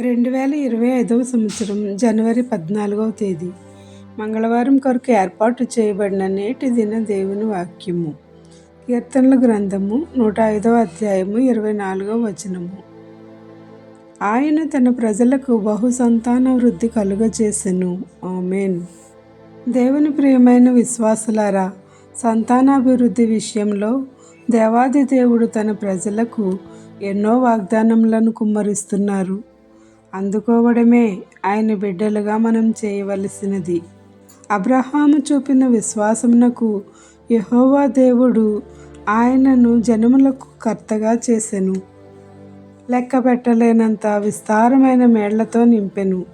రెండు వేల ఇరవై ఐదవ సంవత్సరం జనవరి పద్నాలుగవ తేదీ. మంగళవారం కొరకు ఏర్పాటు చేయబడిన నేటి దిన దేవుని వాక్యము. కీర్తనల గ్రంథము నూట ఐదవ అధ్యాయము ఇరవై నాలుగవ వచనము. ఆయన తన ప్రజలకు బహు సంతాన వృద్ధి కలుగజేసెను. ఆమెన్. దేవుని ప్రియమైన విశ్వాసులారా సంతానాభివృద్ధి విషయంలో దేవాది దేవుడు తన ప్రజలకు ఎన్నో వాగ్దానములను కుమ్మరిస్తున్నారు. అందుకోవడమే ఆయన బిడ్డలుగా మనం చేయవలసినది. అబ్రహాము చూపిన విశ్వాసమునకు యహోవా దేవుడు ఆయనను జనములకు కర్తగా చేసెను. లెక్క పెట్టలేనంత విస్తారమైన మేళ్ళతో నింపెను.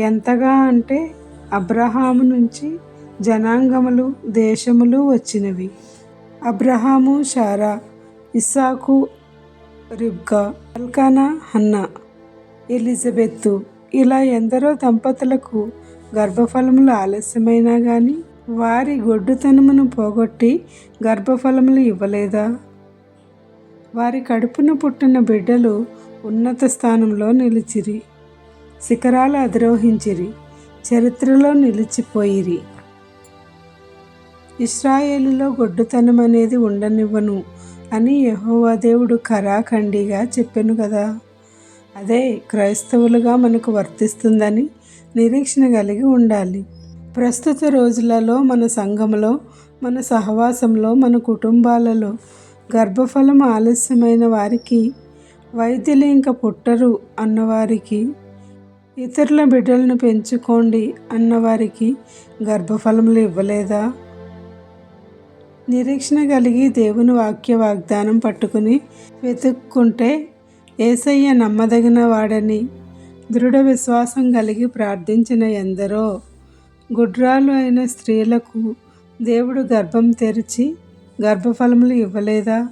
ఎంతగా అంటే అబ్రహాము నుంచి జనాంగములు దేశములు వచ్చినవి. Abraham Sarah Isaac Rebekah Elkanah Hannah Elizabeth ఇలా ఎందరో దంపతులకు గర్భఫలములు ఆలస్యమైనా కానీ వారి గొడ్డుతనమును పోగొట్టి గర్భఫలములు ఇవ్వలేదా? వారి కడుపున పుట్టిన బిడ్డలు ఉన్నత స్థానంలో నిలిచిరి. శిఖరాలు అధిరోహించిరి. చరిత్రలో నిలిచిపోయిరి. ఇస్రాయేలులో గొడ్డుతనం అనేది ఉండనివ్వను అని యహోవా దేవుడు కరాఖండిగా చెప్పాను కదా. అదే క్రైస్తవులుగా మనకు వర్తిస్తుందని నిరీక్షణ కలిగి ఉండాలి. ప్రస్తుత రోజులలో మన సంఘంలో మన సహవాసంలో మన కుటుంబాలలో గర్భఫలం ఆలస్యమైన వారికి వైద్యులు ఇంకా పుట్టరు అన్నవారికి ఇతరుల బిడ్డలను పెంచుకోండి అన్నవారికి గర్భఫలములు ఇవ్వలేదా? నిరీక్షణ కలిగి దేవుని వాక్య వాగ్దానం పట్టుకుని వెతుక్కుంటే ఏసయ్య నమ్మదగిన వాడని దృఢ విశ్వాసం కలిగి ప్రార్థించిన ఎందరో. గుడ్రాలు అయిన స్త్రీలకు దేవుడు గర్భం తెరిచి గర్భఫలములు ఇవ్వలేదా?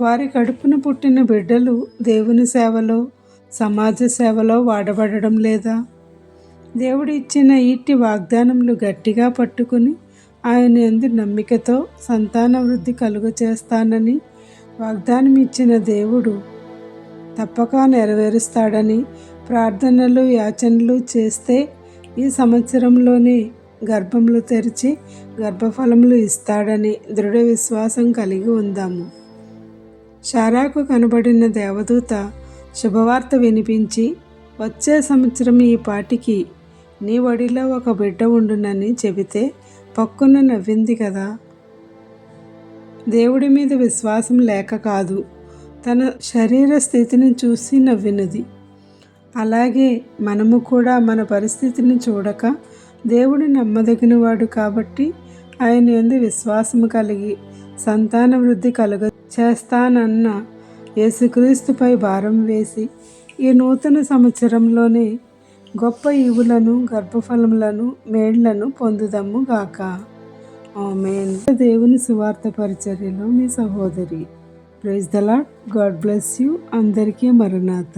వారి కడుపున పుట్టిన బిడ్డలు దేవుని సేవలో సమాజ సేవలో వాడబడడం లేదా? దేవుడు ఇచ్చిన ఇట్టి వాగ్దానములు గట్టిగా పట్టుకుని ఆయన ఎందు నమ్మికతో సంతాన వృద్ధి కలుగ చేస్తానని వాగ్దానం ఇచ్చిన దేవుడు తప్పక నెరవేరుస్తాడని ప్రార్థనలు యాచనలు చేస్తే ఈ సంవత్సరంలోనే గర్భములు తెరిచి గర్భఫలములు ఇస్తాడని దృఢ విశ్వాసం కలిగి ఉందాము. షారాకు కనబడిన దేవదూత శుభవార్త వినిపించి వచ్చే సంవత్సరం ఈ పాటికి నీ వడిలో ఒక బిడ్డ ఉండునని చెబితే పక్కున నవ్వింది కదా. దేవుడి మీద విశ్వాసం లేక కాదు. తన శరీర స్థితిని చూసి నవ్వినది. అలాగే మనము కూడా మన పరిస్థితిని చూడక దేవుడు నమ్మదగినవాడు కాబట్టి ఆయన ఎందు విశ్వాసము కలిగి సంతాన వృద్ధి కలుగ చేస్తానన్న యేసుక్రీస్తుపై భారం వేసి ఈ నూతన సంవత్సరంలోనే గొప్ప ఈవులను గర్భఫలములను మేళ్ళను పొందుదము గాక. ఆమెన్. దేవుని సువార్త పరిచర్యలో మీ సహోదరి praise the lord god bless you అందరికీ మరణాత